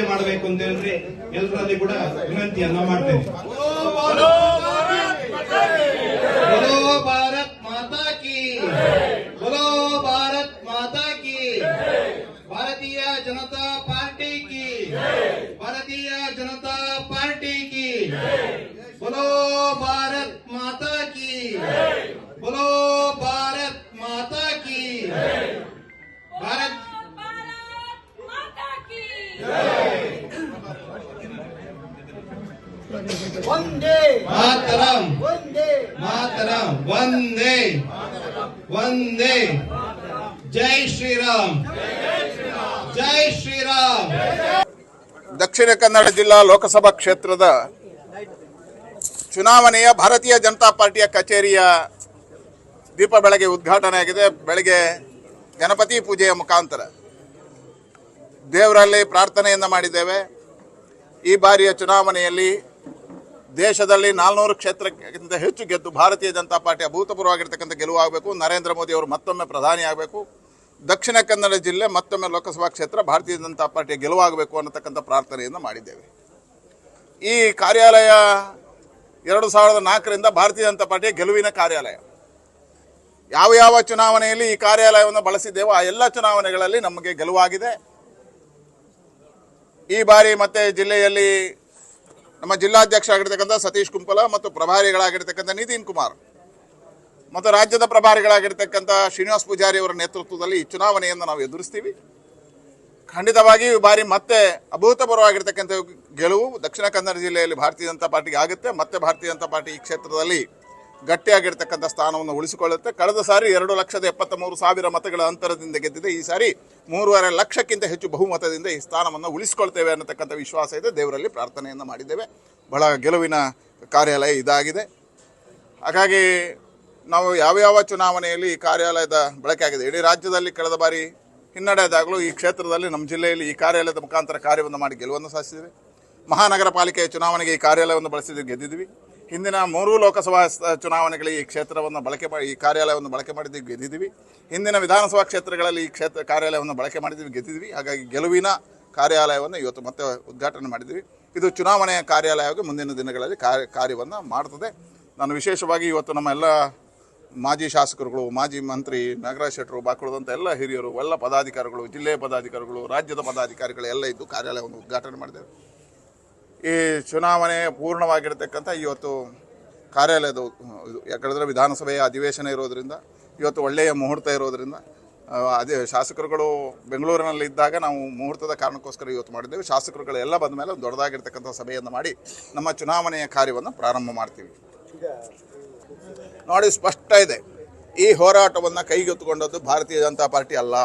ಪರಿಶೀಲನೆ ಮಾಡಬೇಕು ಅಂತ ಹೇಳಿದ್ರೆ ಎಲ್ಲರಲ್ಲಿ ಕೂಡ ವಿನಂತಿಯನ್ನ ಮಾಡ್ತೇನೆ. ಭಾರತ್ ಮಾತಾ ಕಿ ಬಲೋ ಭಾರತ್ ಮಾತಾ ಕಿ ಭಾರತೀಯ ಜನತಾ ಪಾರ್ಟಿ ಕಿ ಭಾರತೀಯ ಜನತಾ ಪಾರ್ಟಿ ಕಿ ಬಲೋ ಭಾರತ್ ಒಂದೇ ಮಾತರಂ. ಒಂದೇ ಮಾತರಂ. ಒಂದೇ. ಒಂದೇ. ಜೈ ಶ್ರೀರಾಮ್. ಜೈ ಶ್ರೀರಾಮ್. ದಕ್ಷಿಣ ಕನ್ನಡ ಜಿಲ್ಲಾ ಲೋಕಸಭಾ ಕ್ಷೇತ್ರದ ಚುನಾವಣೆಯ ಭಾರತೀಯ ಜನತಾ ಪಾರ್ಟಿಯ ಕಚೇರಿಯ ದೀಪ ಬೆಳಗ್ಗೆ ಉದ್ಘಾಟನೆ ಆಗಿದೆ. ಬೆಳಗ್ಗೆ ಗಣಪತಿ ಪೂಜೆಯ ಮುಖಾಂತರ ದೇವರಲ್ಲಿ ಪ್ರಾರ್ಥನೆಯನ್ನು ಮಾಡಿದ್ದೇವೆ. ಈ ಬಾರಿಯ ಚುನಾವಣೆಯಲ್ಲಿ ದೇಶದಲ್ಲಿ ನಾಲ್ನೂರು ಕ್ಷೇತ್ರಕ್ಕಿಂತ ಹೆಚ್ಚು ಗೆದ್ದು ಭಾರತೀಯ ಜನತಾ ಪಾರ್ಟಿ ಅಭೂತಪೂರ್ವವಾಗಿರ್ತಕ್ಕಂಥ ಗೆಲುವು ಆಗಬೇಕು ನರೇಂದ್ರ ಮೋದಿ ಅವರು ಮತ್ತೊಮ್ಮೆ ಪ್ರಧಾನಿ ಆಗಬೇಕು. ದಕ್ಷಿಣ ಕನ್ನಡ ಜಿಲ್ಲೆ ಮತ್ತೊಮ್ಮೆ ಲೋಕಸಭಾ ಕ್ಷೇತ್ರ ಭಾರತೀಯ ಜನತಾ ಪಾರ್ಟಿಯ ಗೆಲುವಾಗಬೇಕು ಅನ್ನತಕ್ಕಂಥ ಪ್ರಾರ್ಥನೆಯನ್ನು ಮಾಡಿದ್ದೇವೆ. ಈ ಕಾರ್ಯಾಲಯ ಎರಡು ಸಾವಿರದ ನಾಲ್ಕರಿಂದ ಭಾರತೀಯ ಜನತಾ ಪಾರ್ಟಿಯ ಗೆಲುವಿನ ಕಾರ್ಯಾಲಯ. ಯಾವ ಯಾವ ಚುನಾವಣೆಯಲ್ಲಿ ಈ ಕಾರ್ಯಾಲಯವನ್ನು ಬಳಸಿದ್ದೇವೋ ಆ ಎಲ್ಲ ಚುನಾವಣೆಗಳಲ್ಲಿ ನಮಗೆ ಗೆಲುವಾಗಿದೆ. ಈ ಬಾರಿ ಮತ್ತೆ ಜಿಲ್ಲೆಯಲ್ಲಿ ನಮ್ಮ ಜಿಲ್ಲಾಧ್ಯಕ್ಷ ಆಗಿರ್ತಕ್ಕಂಥ ಸತೀಶ್ ಕುಂಪಲ ಮತ್ತು ಪ್ರಭಾರಿಗಳಾಗಿರ್ತಕ್ಕಂಥ ನಿತಿನ್ ಕುಮಾರ್. ಮತ್ತು ರಾಜ್ಯದ ಪ್ರಭಾರಿಗಳಾಗಿರ್ತಕ್ಕಂಥ ಶ್ರೀನಿವಾಸ್ ಪೂಜಾರಿ ಅವರ ನೇತೃತ್ವದಲ್ಲಿ ಈ ಚುನಾವಣೆಯನ್ನು ನಾವು ಎದುರಿಸ್ತೀವಿ. ಖಂಡಿತವಾಗಿ ಈ ಬಾರಿ ಮತ್ತೆ ಅಭೂತಪೂರ್ವವಾಗಿರ್ತಕ್ಕಂಥ ಗೆಲುವು ದಕ್ಷಿಣ ಕನ್ನಡ ಜಿಲ್ಲೆಯಲ್ಲಿ ಭಾರತೀಯ ಜನತಾ ಪಾರ್ಟಿಗೆ ಆಗುತ್ತೆ. ಮತ್ತೆ ಭಾರತೀಯ ಜನತಾ ಪಾರ್ಟಿ ಈ ಕ್ಷೇತ್ರದಲ್ಲಿ ಗಟ್ಟಿಯಾಗಿರ್ತಕ್ಕಂಥ ಸ್ಥಾನವನ್ನು ಉಳಿಸಿಕೊಳ್ಳುತ್ತೆ. ಕಳೆದ ಸಾರಿ ಎರಡು ಲಕ್ಷದ ಎಪ್ಪತ್ತ ಮೂರು ಸಾವಿರ ಮತಗಳ ಅಂತರದಿಂದ ಗೆದ್ದಿದೆ. ಈ ಸಾರಿ ಮೂರುವರೆ ಲಕ್ಷಕ್ಕಿಂತ ಹೆಚ್ಚು ಬಹುಮತದಿಂದ ಈ ಸ್ಥಾನವನ್ನು ಉಳಿಸಿಕೊಳ್ತೇವೆ ಅನ್ನತಕ್ಕಂಥ ವಿಶ್ವಾಸ ಇದೆ. ದೇವರಲ್ಲಿ ಪ್ರಾರ್ಥನೆಯನ್ನು ಮಾಡಿದ್ದೇವೆ. ಬಹಳ ಗೆಲುವಿನ ಕಾರ್ಯಾಲಯ ಇದಾಗಿದೆ. ಹಾಗಾಗಿ ನಾವು ಯಾವ್ಯಾವ ಚುನಾವಣೆಯಲ್ಲಿ ಈ ಕಾರ್ಯಾಲಯದ ಬಳಕೆ ಆಗಿದೆ? ಇಡೀ ರಾಜ್ಯದಲ್ಲಿ ಕಳೆದ ಬಾರಿ ಹಿನ್ನಡೆಯಾದಾಗಲೂ ಈ ಕ್ಷೇತ್ರದಲ್ಲಿ ನಮ್ಮ ಜಿಲ್ಲೆಯಲ್ಲಿ ಈ ಕಾರ್ಯಾಲಯದ ಮುಖಾಂತರ ಕಾರ್ಯವನ್ನು ಮಾಡಿ ಗೆಲುವನ್ನು ಸಾಧಿಸಿದ್ದೇವೆ ಮಹಾನಗರ ಪಾಲಿಕೆಯ ಚುನಾವಣೆಗೆ ಈ ಕಾರ್ಯಾಲಯವನ್ನು ಬಳಸಿದ್ವಿ ಗೆದ್ದಿದ್ವಿ. ಹಿಂದಿನ ಮೂರು ಲೋಕಸಭಾ ಚುನಾವಣೆಗಳಿಗೆ ಈ ಕ್ಷೇತ್ರವನ್ನು ಬಳಕೆ ಮಾಡಿ ಈ ಕಾರ್ಯಾಲಯವನ್ನು ಬಳಕೆ ಮಾಡಿದ್ವಿ ಗೆದ್ದಿದ್ವಿ ಹಿಂದಿನ ವಿಧಾನಸಭಾ ಕ್ಷೇತ್ರಗಳಲ್ಲಿ ಈ ಕ್ಷೇತ್ರ ಕಾರ್ಯಾಲಯವನ್ನು ಬಳಕೆ ಮಾಡಿದ್ವಿ ಗೆದ್ದಿದ್ವಿ ಹಾಗಾಗಿ ಗೆಲುವಿನ ಕಾರ್ಯಾಲಯವನ್ನು ಇವತ್ತು ಮತ್ತೆ ಉದ್ಘಾಟನೆ ಮಾಡಿದ್ವಿ ಇದು ಚುನಾವಣೆಯ ಕಾರ್ಯಾಲಯವಾಗಿ ಮುಂದಿನ ದಿನಗಳಲ್ಲಿ ಕಾರ್ಯ ಕಾರ್ಯವನ್ನು ಮಾಡ್ತದೆ. ನಾನು ವಿಶೇಷವಾಗಿ ಇವತ್ತು ನಮ್ಮ ಎಲ್ಲ ಮಾಜಿ ಶಾಸಕರುಗಳು, ಮಾಜಿ ಮಂತ್ರಿ ನಾಗರಾಜ್ ಶೆಟ್ಟರು ಬಾಕುಳದಂಥ ಎಲ್ಲ ಹಿರಿಯರು, ಎಲ್ಲ ಪದಾಧಿಕಾರಿಗಳು, ಜಿಲ್ಲೆಯ ಪದಾಧಿಕಾರಿಗಳು, ರಾಜ್ಯದ ಪದಾಧಿಕಾರಿಗಳು ಎಲ್ಲ ಇದ್ದು ಕಾರ್ಯಾಲಯವನ್ನು ಉದ್ಘಾಟನೆ ಮಾಡಿದ್ದೇವೆ ಈ ಚುನಾವಣೆ ಪೂರ್ಣವಾಗಿರ್ತಕ್ಕಂಥ ಇವತ್ತು ಕಾರ್ಯಾಲಯದ ಇದು ಯಾಕಂದರೆ ವಿಧಾನಸಭೆಯ ಅಧಿವೇಶನ ಇರೋದರಿಂದ, ಇವತ್ತು ಒಳ್ಳೆಯ ಮುಹೂರ್ತ ಇರೋದರಿಂದ ಅದೇ ಶಾಸಕರುಗಳು ಬೆಂಗಳೂರಿನಲ್ಲಿ ಇದ್ದಾಗ ನಾವು ಮುಹೂರ್ತದ ಕಾರಣಕ್ಕೋಸ್ಕರ ಇವತ್ತು ಮಾಡಿದ್ದೇವೆ. ಶಾಸಕರುಗಳು ಎಲ್ಲ ಬಂದ ಮೇಲೆ ದೊಡ್ಡದಾಗಿರ್ತಕ್ಕಂಥ ಸಭೆಯನ್ನು ಮಾಡಿ ನಮ್ಮ ಚುನಾವಣೆಯ ಕಾರ್ಯವನ್ನು ಪ್ರಾರಂಭ ಮಾಡ್ತೀವಿ. ನೋಡಿ, ಸ್ಪಷ್ಟ ಇದೆ. ಈ ಹೋರಾಟವನ್ನು ಕೈಗೆತ್ತಿಕೊಂಡದ್ದು ಭಾರತೀಯ ಜನತಾ ಪಾರ್ಟಿ ಅಲ್ಲ.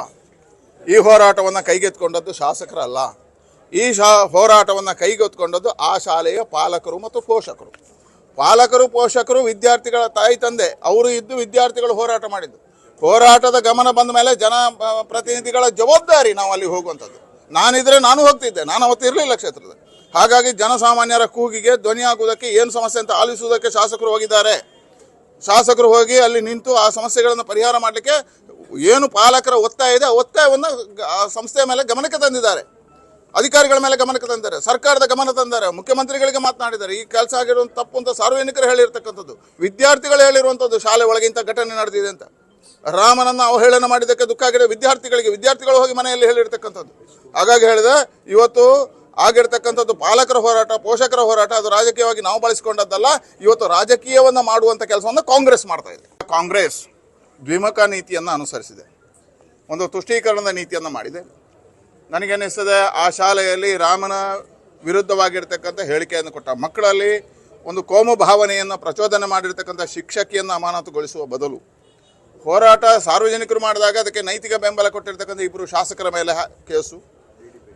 ಈ ಹೋರಾಟವನ್ನು ಕೈಗೆತ್ತಿಕೊಂಡದ್ದು ಶಾಸಕರಲ್ಲ. ಈ ಶಾ, ಹೋರಾಟವನ್ನು ಕೈಗೊತ್ಕೊಂಡದ್ದು ಆ ಶಾಲೆಯ ಪಾಲಕರು ಮತ್ತು ಪೋಷಕರು. ಪಾಲಕರು, ಪೋಷಕರು, ವಿದ್ಯಾರ್ಥಿಗಳ ತಾಯಿ, ತಂದೆ, ಅವರು ಇದ್ದು ವಿದ್ಯಾರ್ಥಿಗಳು ಹೋರಾಟ ಮಾಡಿದ್ದು. ಹೋರಾಟದ ಗಮನ ಬಂದ ಮೇಲೆ ಜನ ಪ್ರತಿನಿಧಿಗಳ ಜವಾಬ್ದಾರಿ ನಾವು ಅಲ್ಲಿ ಹೋಗುವಂಥದ್ದು. ನಾನಿದ್ರೆ ನಾನು ಹೋಗ್ತಿದ್ದೆ, ನಾನು ಅವತ್ತು ಇರಲಿಲ್ಲ ಕ್ಷೇತ್ರದಲ್ಲಿ. ಹಾಗಾಗಿ ಜನಸಾಮಾನ್ಯರ ಕೂಗಿಗೆ ಧ್ವನಿ ಆಗುವುದಕ್ಕೆ ಏನು ಸಮಸ್ಯೆ ಅಂತ ಆಲಿಸುವುದಕ್ಕೆ ಶಾಸಕರು ಹೋಗಿದ್ದಾರೆ. ಶಾಸಕರು ಹೋಗಿ ಅಲ್ಲಿ ನಿಂತು ಆ ಸಮಸ್ಯೆಗಳನ್ನು ಪರಿಹಾರ ಮಾಡಲಿಕ್ಕೆ ಏನು ಪಾಲಕರ ಒತ್ತಾಯ ಇದೆ, ಆ ಒತ್ತಾಯವನ್ನು ಸಂಸ್ಥೆಯ ಮೇಲೆ ಗಮನಕ್ಕೆ ತಂದಿದ್ದಾರೆ. ಅಧಿಕಾರಿಗಳ ಮೇಲೆ ಗಮನಕ್ಕೆ ತಂದಿದ್ದಾರೆ ಸರ್ಕಾರದ ಗಮನ ತಂದಿದ್ದಾರೆ ಮುಖ್ಯಮಂತ್ರಿಗಳಿಗೆ ಮಾತನಾಡಿದ್ದಾರೆ ಈ ಕೆಲಸ ಆಗಿರುವಂಥ ತಪ್ಪು ಅಂತ ಸಾರ್ವಜನಿಕರು ಹೇಳಿರ್ತಕ್ಕಂಥದ್ದು, ವಿದ್ಯಾರ್ಥಿಗಳು ಹೇಳಿರುವಂಥದ್ದು ಶಾಲೆ ಒಳಗೆ ಇಂಥ ಘಟನೆ ನಡೆದಿದೆ ಅಂತ. ರಾಮನನ್ನ ಅವಹೇಳನ ಮಾಡಿದ್ದಕ್ಕೆ ದುಃಖ ಆಗಿದೆ ವಿದ್ಯಾರ್ಥಿಗಳಿಗೆ, ವಿದ್ಯಾರ್ಥಿಗಳು ಹೋಗಿ ಮನೆಯಲ್ಲಿ ಹೇಳಿರ್ತಕ್ಕಂಥದ್ದು. ಹಾಗಾಗಿ ಹೇಳಿದೆ, ಇವತ್ತು ಆಗಿರ್ತಕ್ಕಂಥದ್ದು ಪಾಲಕರ ಹೋರಾಟ, ಪೋಷಕರ ಹೋರಾಟ, ಅದು ರಾಜಕೀಯವಾಗಿ ನಾವು ಬಳಸಿಕೊಂಡದ್ದಲ್ಲ, ಇವತ್ತು ರಾಜಕೀಯವನ್ನ ಮಾಡುವಂತ ಕೆಲಸವನ್ನು ಕಾಂಗ್ರೆಸ್ ಮಾಡ್ತಾ ಇದೆ. ಕಾಂಗ್ರೆಸ್ ದ್ವಿಮುಖ ನೀತಿಯನ್ನು ಅನುಸರಿಸಿದೆ. ಒಂದು ತುಷ್ಟೀಕರಣದ ನೀತಿಯನ್ನು ಮಾಡಿದೆ. ನನಗನ್ನಿಸ್ತದೆ, ಆ ಶಾಲೆಯಲ್ಲಿ ರಾಮನ ವಿರುದ್ಧವಾಗಿರ್ತಕ್ಕಂಥ ಹೇಳಿಕೆಯನ್ನು ಕೊಟ್ಟ ಮಕ್ಕಳಲ್ಲಿ ಒಂದು ಕೋಮು ಭಾವನೆಯನ್ನು ಪ್ರಚೋದನೆ ಮಾಡಿರ್ತಕ್ಕಂಥ ಶಿಕ್ಷಕಿಯನ್ನು ಅಮಾನತುಗೊಳಿಸುವ ಬದಲು ಹೋರಾಟ ಸಾರ್ವಜನಿಕರು ಮಾಡಿದಾಗ ಅದಕ್ಕೆ ನೈತಿಕ ಬೆಂಬಲ ಕೊಟ್ಟಿರ್ತಕ್ಕಂಥ ಇಬ್ಬರು ಶಾಸಕರ ಮೇಲೆ ಕೇಸು,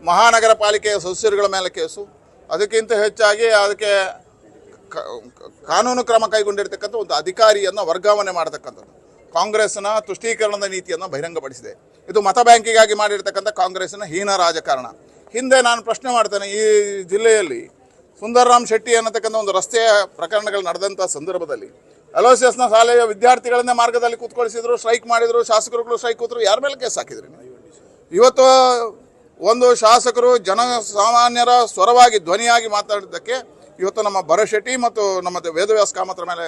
ಮಹಾನಗರ ಪಾಲಿಕೆಯ ಸದಸ್ಯರುಗಳ ಮೇಲೆ ಕೇಸು, ಅದಕ್ಕಿಂತ ಹೆಚ್ಚಾಗಿ ಅದಕ್ಕೆ ಕಾನೂನು ಕ್ರಮ ಕೈಗೊಂಡಿರ್ತಕ್ಕಂಥ ಒಂದು ಅಧಿಕಾರಿಯನ್ನು ವರ್ಗಾವಣೆ ಮಾಡತಕ್ಕಂಥದ್ದು. ಕಾಂಗ್ರೆಸ್ನ ತುಷ್ಟೀಕರಣದ ನೀತಿಯನ್ನು ಬಹಿರಂಗಪಡಿಸಿದೆ. ಇದು ಮತ ಬ್ಯಾಂಕಿಗಾಗಿ ಮಾಡಿರ್ತಕ್ಕಂಥ ಕಾಂಗ್ರೆಸ್ನ ಹೀನ ರಾಜಕಾರಣ. ಹಿಂದೆ ನಾನು ಪ್ರಶ್ನೆ ಮಾಡ್ತೇನೆ, ಈ ಜಿಲ್ಲೆಯಲ್ಲಿ ಸುಂದರರಾಮ್ ಶೆಟ್ಟಿ ಅನ್ನತಕ್ಕಂಥ ಒಂದು ರಸ್ತೆಯ ಪ್ರಕರಣಗಳು ನಡೆದಂಥ ಸಂದರ್ಭದಲ್ಲಿ. ಅಲೋಸಿಯಸ್ನ ಶಾಲೆಯ ವಿದ್ಯಾರ್ಥಿಗಳನ್ನೇ ಮಾರ್ಗದಲ್ಲಿ ಕೂತ್ಕೊಳಿಸಿದ್ರು, ಸ್ಟ್ರೈಕ್ ಮಾಡಿದ್ರು, ಶಾಸಕರುಗಳು ಸ್ಟ್ರೈಕ್ ಕೂತರು, ಯಾರ ಮೇಲೆ ಕೇಸ್ ಹಾಕಿದ್ರಿ ಇವತ್ತು ಒಂದು ಶಾಸಕರು ಜನಸಾಮಾನ್ಯರ ಸ್ವರವಾಗಿ ಧ್ವನಿಯಾಗಿ ಮಾತಾಡಿದ್ದಕ್ಕೆ ಇವತ್ತು ನಮ್ಮ ಭರಶೆಟ್ಟಿ ಮತ್ತು ನಮ್ಮ ವೇದವ್ಯಾಸ ಕಾಮತ್ರ ಮೇಲೆ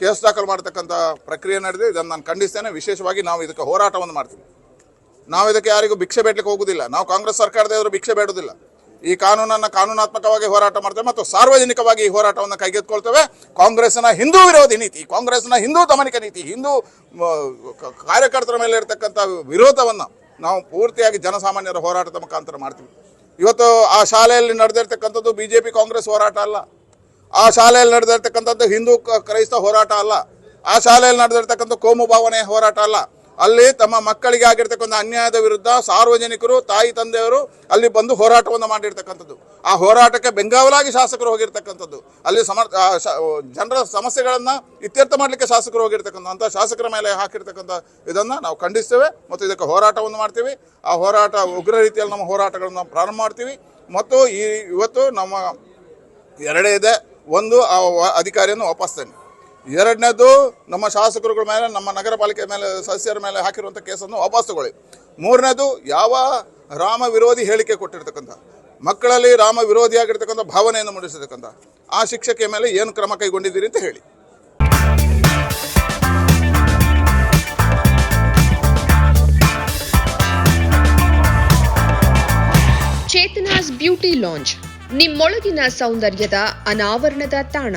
ಕೇಸ್ ದಾಖಲು ಮಾಡತಕ್ಕಂಥ ಪ್ರಕ್ರಿಯೆ ನಡೆದಿದೆ. ಇದನ್ನು ನಾನು ಖಂಡಿಸ್ತೇನೆ. ವಿಶೇಷವಾಗಿ ನಾವು ಇದಕ್ಕೆ ಹೋರಾಟವನ್ನು ಮಾಡ್ತೀವಿ. ನಾವು ಇದಕ್ಕೆ ಯಾರಿಗೂ ಭಿಕ್ಷೆ ಬೇಡಲಿಕ್ಕೆ ಹೋಗುದಿಲ್ಲ. ನಾವು ಕಾಂಗ್ರೆಸ್ ಸರ್ಕಾರದ ಎದುರು ಭಿಕ್ಷೆ ಬೇಡುವುದಿಲ್ಲ ಈ ಕಾನೂನನ್ನು ಕಾನೂನಾತ್ಮಕವಾಗಿ ಹೋರಾಟ ಮಾಡ್ತೇವೆ ಮತ್ತು ಸಾರ್ವಜನಿಕವಾಗಿ ಈ ಹೋರಾಟವನ್ನು ಕೈಗೆತ್ತಿಕೊಳ್ತೇವೆ. ಕಾಂಗ್ರೆಸ್ನ ಹಿಂದೂ ವಿರೋಧಿ ನೀತಿ ಕಾಂಗ್ರೆಸ್ನ ಹಿಂದೂ ದಮನಿಕ ನೀತಿ, ಹಿಂದೂ ಕಾರ್ಯಕರ್ತರ ಮೇಲೆ ಇರತಕ್ಕಂಥ ವಿರೋಧವನ್ನು ನಾವು ಪೂರ್ತಿಯಾಗಿ ಜನಸಾಮಾನ್ಯರ ಹೋರಾಟದ ಮುಖಾಂತರ ಮಾಡ್ತೀವಿ. ಇವತ್ತು ಆ ಶಾಲೆಯಲ್ಲಿ ನಡೆದಿರ್ತಕ್ಕಂಥದ್ದು ಬಿ ಜೆ ಪಿ ಕಾಂಗ್ರೆಸ್ ಹೋರಾಟ ಅಲ್ಲ. ಆ ಶಾಲೆಯಲ್ಲಿ ನಡೆದಿರ್ತಕ್ಕಂಥದ್ದು ಹಿಂದೂ ಕ್ರೈಸ್ತ ಹೋರಾಟ ಅಲ್ಲ. ಆ ಶಾಲೆಯಲ್ಲಿ ನಡೆದಿರ್ತಕ್ಕಂಥ ಕೋಮು ಭಾವನೆ ಹೋರಾಟ ಅಲ್ಲ. ಅಲ್ಲಿ ತಮ್ಮ ಮಕ್ಕಳಿಗೆ ಆಗಿರ್ತಕ್ಕಂಥ ಅನ್ಯಾಯದ ವಿರುದ್ಧ ಸಾರ್ವಜನಿಕರು, ತಾಯಿ, ತಂದೆಯವರು ಅಲ್ಲಿ ಬಂದು ಹೋರಾಟವನ್ನು ಮಾಡಿರ್ತಕ್ಕಂಥದ್ದು. ಆ ಹೋರಾಟಕ್ಕೆ ಬೆಂಗಾವಲಾಗಿ ಶಾಸಕರು ಹೋಗಿರ್ತಕ್ಕಂಥದ್ದು. ಅಲ್ಲಿ ಸಮ ಜನರ ಸಮಸ್ಯೆಗಳನ್ನು ಇತ್ಯರ್ಥ ಮಾಡಲಿಕ್ಕೆ ಶಾಸಕರು ಹೋಗಿರ್ತಕ್ಕಂಥ ಅಂಥ ಶಾಸಕರ ಮೇಲೆ ಹಾಕಿರ್ತಕ್ಕಂಥ ಇದನ್ನು ನಾವು ಖಂಡಿಸ್ತೇವೆ. ಮತ್ತು ಇದಕ್ಕೆ ಹೋರಾಟವನ್ನು ಮಾಡ್ತೀವಿ. ಆ ಹೋರಾಟ ಉಗ್ರ ರೀತಿಯಲ್ಲಿ ನಮ್ಮ ಹೋರಾಟಗಳನ್ನು ಪ್ರಾರಂಭ ಮಾಡ್ತೀವಿ. ಮತ್ತು ಈ, ಇವತ್ತು ನಮ್ಮ ಎರಡೇ ಇದೆ. ಒಂದು ಆ ಅಧಿಕಾರಿಯನ್ನು ವಾಪಸ್ತೇನೆ ಎರಡನೇದು ನಮ್ಮ ಶಾಸಕರುಗಳ ಮೇಲೆ, ನಮ್ಮ ನಗರ ಪಾಲಿಕೆ ಮೇಲೆ, ಸದಸ್ಯರ ಮೇಲೆ ಹಾಕಿರುವಂಥ ಕೇಸನ್ನು ವಾಪಸ್ ತಗೊಳ್ಳಿ. ಮೂರನೇದು ಯಾವ ರಾಮ ವಿರೋಧಿ ಹೇಳಿಕೆ ಕೊಟ್ಟಿರ್ತಕ್ಕಂಥ, ಮಕ್ಕಳಲ್ಲಿ ರಾಮ ವಿರೋಧಿಯಾಗಿರ್ತಕ್ಕಂಥ ಭಾವನೆಯನ್ನು ಮೂಡಿಸಿರ್ತಕ್ಕಂಥ, ಆ ಶಿಕ್ಷಕಿಯ ಮೇಲೆ ಏನು ಕ್ರಮ ಕೈಗೊಂಡಿದ್ದೀರಿ ಅಂತ ಹೇಳಿ. ಚೇತನಾಸ್ ಬ್ಯೂಟಿ ಲಾಂಚ್ ನಿಮ್ಮೊಳಗಿನ ಸೌಂದರ್ಯದ ಅನಾವರಣದ ತಾಣ.